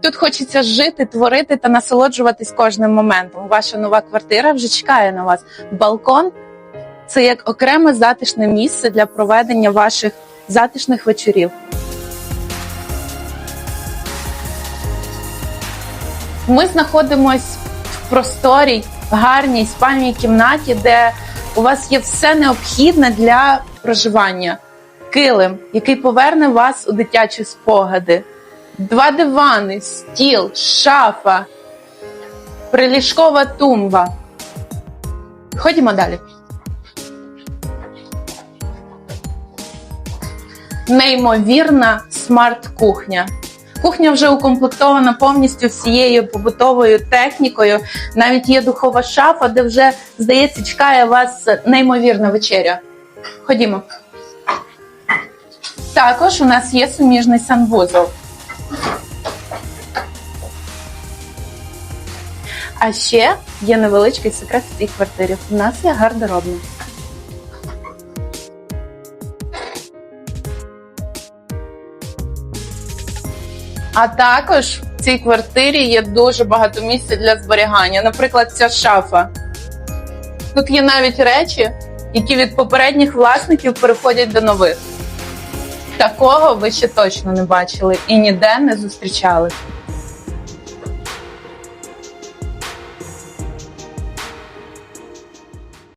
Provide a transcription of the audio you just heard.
Тут хочеться жити, творити та насолоджуватись кожним моментом. Ваша нова квартира вже чекає на вас. Балкон це як окреме затишне місце для проведення ваших затишних вечорів. Ми знаходимось в просторій, гарній спальній кімнаті, де у вас є все необхідне для проживання. Килим, який поверне вас у дитячі спогади, два дивани, стіл, шафа, приліжкова тумба. Ходімо далі. Неймовірна смарт-кухня. Кухня вже укомплектована повністю всією побутовою технікою. Навіть є духова шафа, де вже, здається, чекає вас неймовірна вечеря. Ходімо. Також у нас є суміжний санвузол. А ще є невеличкий секрет в цій квартирі. У нас є гардеробна. А також в цій квартирі є дуже багато місця для зберігання. Наприклад, ця шафа. Тут є навіть речі, які від попередніх власників переходять до нових. Такого ви ще точно не бачили і ніде не зустрічали.